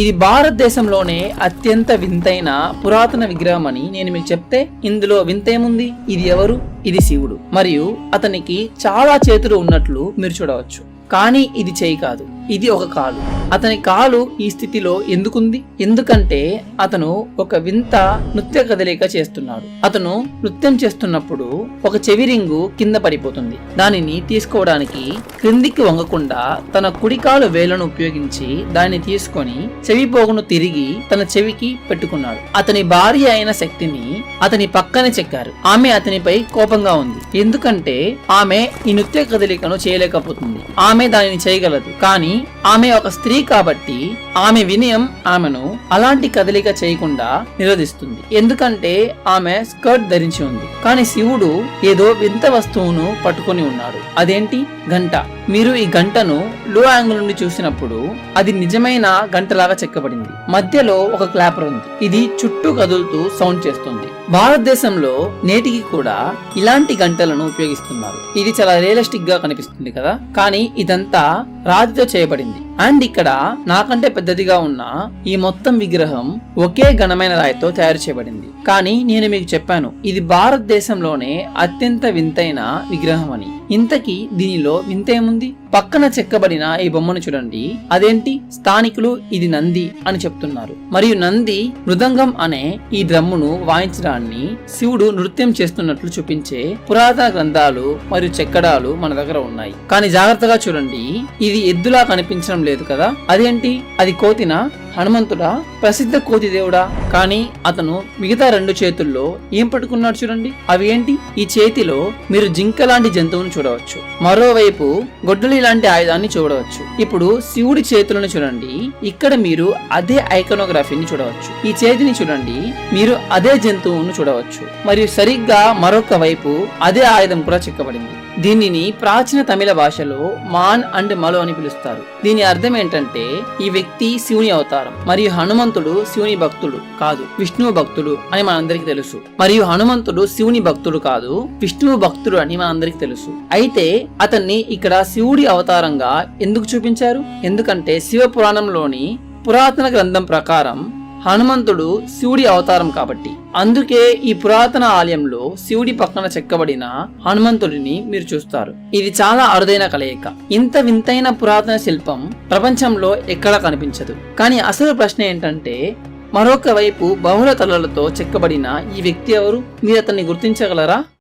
ఇది భారతదేశంలోనే అత్యంత వింతైన పురాతన విగ్రహం అని నేను మీకు చెప్తే ఇందులో వింతేముంది? ఇది ఎవరు? ఇది శివుడు. మరియు అతనికి చాలా చేతులు ఉన్నట్లు మీరు చూడవచ్చు. కానీ ఇది చేయి కాదు. ఇది ఒక కాలు. అతని కాలు ఈ స్థితిలో ఎందుకుంది? ఎందుకంటే అతను ఒక వింత నృత్య కదలిక చేస్తున్నాడు. అతను నృత్యం చేస్తున్నప్పుడు ఒక చెవి రింగు కింద పడిపోతుంది. దానిని తీసుకోవడానికి క్రిందికి వంగకుండా తన కుడి కాలు వేలను ఉపయోగించి దాన్ని తీసుకొని చెవి పోగును తిరిగి తన చెవికి పెట్టుకున్నాడు. అతని భార్య అయిన శక్తిని అతని పక్కనే చెక్కారు. ఆమె అతనిపై కోపంగా ఉంది. ఎందుకంటే ఆమె ఈ నృత్య కదలికను చేయలేకపోతుంది. ఆమె దానిని చేయగలదు. కానీ Lee ఆమె ఒక స్త్రీ కాబట్టి ఆమె వినయం ఆమెను అలాంటి కదలిక చేయకుండా నిరోధిస్తుంది. ఎందుకంటే ఆమె స్కర్ట్ ధరించి ఉంది. కానీ శివుడు ఏదో వింత వస్తువును పట్టుకొని ఉన్నాడు. అదేంటి? గంట. మీరు ఈ గంటను లో యాంగిల్ నుండి చూసినప్పుడు అది నిజమైన గంటలాగా చెక్కబడింది. మధ్యలో ఒక క్లాపర్ ఉంది. ఇది చుట్టూ కదులుతూ సౌండ్ చేస్తుంది. భారతదేశంలో నేటికి కూడా ఇలాంటి గంటలను ఉపయోగిస్తున్నారు. ఇది చాలా రియలిస్టిక్గా కనిపిస్తుంది కదా. కానీ ఇదంతా రాతితో చేయబడింది. అండ్ ఇక్కడ నాకంటే పెద్దదిగా ఉన్న ఈ మొత్తం విగ్రహం ఒకే ఘనమైన రాయితో తయారు చేయబడింది. కానీ నేను మీకు చెప్పాను ఇది భారతదేశంలోనే అత్యంత వింతైన విగ్రహం అని ఇంతకీ దీనిలో వింతేముంది? పక్కన చెక్కబడిన ఈ బొమ్మను చూడండి. అదేంటి? స్థానికులు ఇది నంది అని చెప్తున్నారు. మరియు నంది మృదంగం అనే ఈ డ్రమ్మును వాయించడాన్ని శివుడు నృత్యం చేస్తున్నట్లు చూపించే పురాతన గ్రంథాలు మరియు చెక్కడాలు మన దగ్గర ఉన్నాయి. కానీ జాగ్రత్తగా చూడండి. ఇది ఎద్దులా కనిపించడం లేదు కదా? అదేంటి? అది కోతినా? హనుమంతుడా? ప్రసిద్ధ కోతి దేవుడా? కానీ అతను మిగతా రెండు చేతుల్లో ఏం పట్టుకున్నాడు చూడండి. అవి ఏంటి? ఈ చేతిలో మీరు జింక లాంటి జంతువును చూడవచ్చు. మరోవైపు గొడ్డలి లాంటి ఆయుధాన్ని చూడవచ్చు. ఇప్పుడు శివుడి చేతులను చూడండి. ఇక్కడ మీరు అదే ఐకనోగ్రఫీని చూడవచ్చు. ఈ చేతిని చూడండి. మీరు అదే జంతువును చూడవచ్చు. మరియు సరిగ్గా మరొక వైపు అదే ఆయుధం కూడా చెక్కబడింది. దీనిని ప్రాచీన తమిళ భాషలో మాన్ అండ్ మలో అని పిలుస్తారు. దీని అర్థం ఏంటంటే ఈ వ్యక్తి శివుని అవతారం మరియు హనుమంతుడు శివుని భక్తుడు కాదు విష్ణువు భక్తుడు అని మనందరికీ తెలుసు. మరియు హనుమంతుడు శివుని భక్తుడు కాదు విష్ణువు భక్తుడు అని మనందరికీ తెలుసు. అయితే అతన్ని ఇక్కడ శివుడి అవతారంగా ఎందుకు చూపించారు? ఎందుకంటే శివ పురాణంలోని పురాతన గ్రంథం ప్రకారం హనుమంతుడు శివుడి అవతారం కాబట్టి. అందుకే ఈ పురాతన ఆలయంలో శివుడి పక్కన చెక్కబడిన హనుమంతుడిని మీరు చూస్తారు. ఇది చాలా అరుదైన కలయిక. ఇంత వింతైన పురాతన శిల్పం ప్రపంచంలో ఎక్కడా కనిపించదు. కానీ అసలు ప్రశ్న ఏంటంటే మరొక వైపు బహుళ తలలతో చెక్కబడిన ఈ వ్యక్తి ఎవరు? మీరు అతన్ని గుర్తించగలరా?